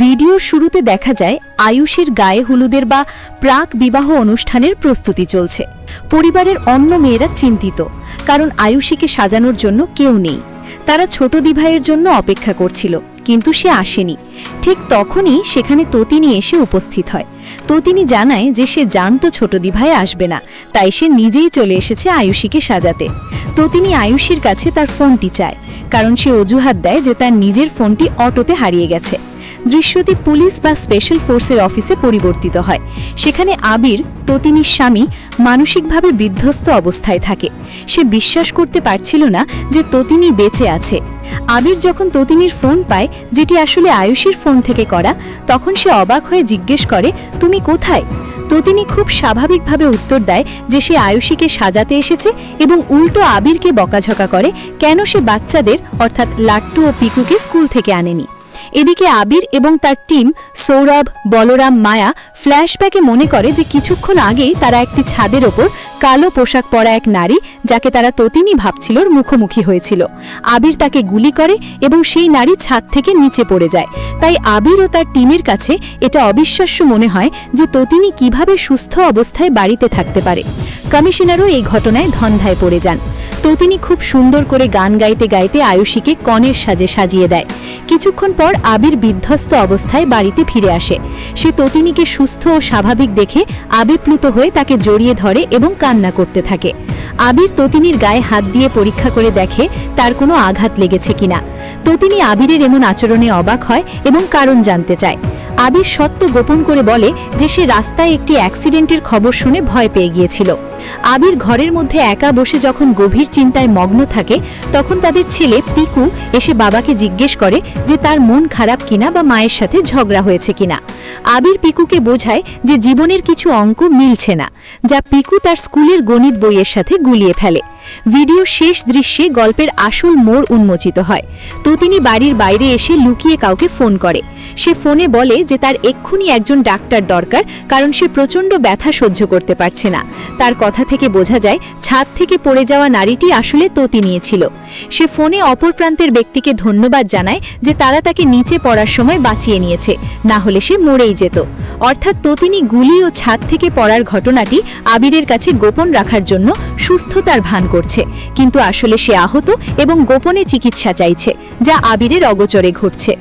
ভিডিওর শুরুতে দেখা যায় আয়ুষের গায়ে হলুদের বা প্রাক বিবাহ অনুষ্ঠানের প্রস্তুতি চলছে। পরিবারের অন্য মেয়েরা চিন্তিত, কারণ আয়ুষীকে সাজানোর জন্য কেউ নেই। তারা ছোট দিভাইয়ের জন্য অপেক্ষা করছিল, কিন্তু সে আসেনি। ঠিক তখনই সেখানে ততিনি এসে উপস্থিত হয়। ততিনী জানায় যে সে জানতো ছোট দিভাই আসবে না, তাই সে নিজেই চলে এসেছে আয়ুষীকে সাজাতে। ততিনি আয়ুষীর কাছে তার ফোনটি চায়, কারণ সে অজুহাত দেয় যে তার নিজের ফোনটি অটোতে হারিয়ে গেছে। দৃশ্যটি পুলিশ বা স্পেশাল ফোর্সের অফিসে পরিবর্তিত হয়। সেখানে আবির, ততিনীর স্বামী মানসিকভাবে বিধ্বস্ত অবস্থায় থাকে। সে বিশ্বাস করতে পারছিল না যে ততিনী বেঁচে আছে। আবির যখন ততিনীর ফোন পায়, যেটি আসলে আয়ুষীর ফোন থেকে করা, তখন সে অবাক হয়ে জিজ্ঞেস করে, তুমি কোথায়? ততিনী খুব স্বাভাবিকভাবে উত্তর দেয় যে সে আয়ুষীকে সাজাতে এসেছে এবং উল্টো আবিরকে বকাঝকা করে কেন সে বাচ্চাদের, অর্থাৎ লাট্টু ও পিকুকে স্কুল থেকে আনেনি। এদিকে আবির এবং তার টিম সৌরভ, বলরাম, মায়া ফ্ল্যাশব্যাকে মনে করে যে কিছুক্ষণ আগেই তারা একটি ছাদের ওপর কালো পোশাক পরা এক নারী যাকে তারা ততিনী ভাবছিল মুখোমুখি হয়েছিল। আবির তাকে গুলি করে এবং সেই নারী ছাদ থেকে নিচে পড়ে যায়। তাই আবির ও তার টিমের কাছে এটা অবিশ্বাস্য মনে হয় যে ততিনী কীভাবে সুস্থ অবস্থায় বাড়িতে থাকতে পারে। কমিশনারও এই ঘটনায় ধন্ধায় পড়ে যান। ততিনী খুব সুন্দর করে গান গাইতে গাইতে আয়ুষীকে কনের সাজে সাজিয়ে দেয়। কিছুক্ষণ পর আবির বিধ্বস্ত অবস্থায় বাড়িতে ফিরে আসে। সে ততিনীকে সুস্থ ও স্বাভাবিক দেখে আবেপ্লুত হয়ে তাকে জড়িয়ে ধরে এবং কান্না করতে থাকে। আবির ততিনীর গায়ে হাত দিয়ে পরীক্ষা করে দেখে তার কোনো আঘাত লেগেছে কিনা। ততিনী আবিরের এমন আচরণে অবাক হয় এবং কারণ জানতে চায়। আবির সত্য গোপন করে বলে যে সে রাস্তায় একটি অ্যাক্সিডেন্টের খবর শুনে ভয় পেয়ে গিয়েছিল। আবির ঘরের মধ্যে একা বসে যখন গভীর চিন্তায় মগ্ন থাকে, তখন তাদের ছেলে পিকু এসে বাবাকে জিজ্ঞেস করে যে তার মন খারাপ কিনা বা মায়ের সাথে ঝগড়া হয়েছে কিনা। আবির পিকুকে বোঝায় যে জীবনের কিছু অঙ্ক মিলছে না, যা পিকু তার স্কুলের গণিত বইয়ের সাথে গুলিয়ে ফেলে। ভিডিও শেষ দৃশ্যে গল্পের আসল মোড় উন্মোচিত হয়। তো তিনি বাড়ির বাইরে এসে লুকিয়ে কাউকে ফোন করে। সে ফোনে বলে যে তার এক্ষুনি একজন ডাক্তার দরকার, কারণ সে প্রচণ্ড ব্যথা সহ্য করতে পারছে না। তার কথা থেকে বোঝা যায়, ছাদ থেকে পড়ে যাওয়া নারীটি আসলে ততি নিয়েছিল। সে ফোনে অপর প্রান্তের ব্যক্তিকে ধন্যবাদ জানায় যে তারা তাকে নিচে পড়ার সময় বাঁচিয়ে নিয়েছে, না হলে সে মরেই যেত। অর্থাৎ ততিনী গুলি ও ছাদ থেকে পড়ার ঘটনাটি আবিরের কাছে গোপন রাখার জন্য সুস্থতার ভান করছে। কিন্তু আসলে সে আহত এবং গোপনে চিকিৎসা চাইছে, যা আবিরের অগোচরে ঘটছে।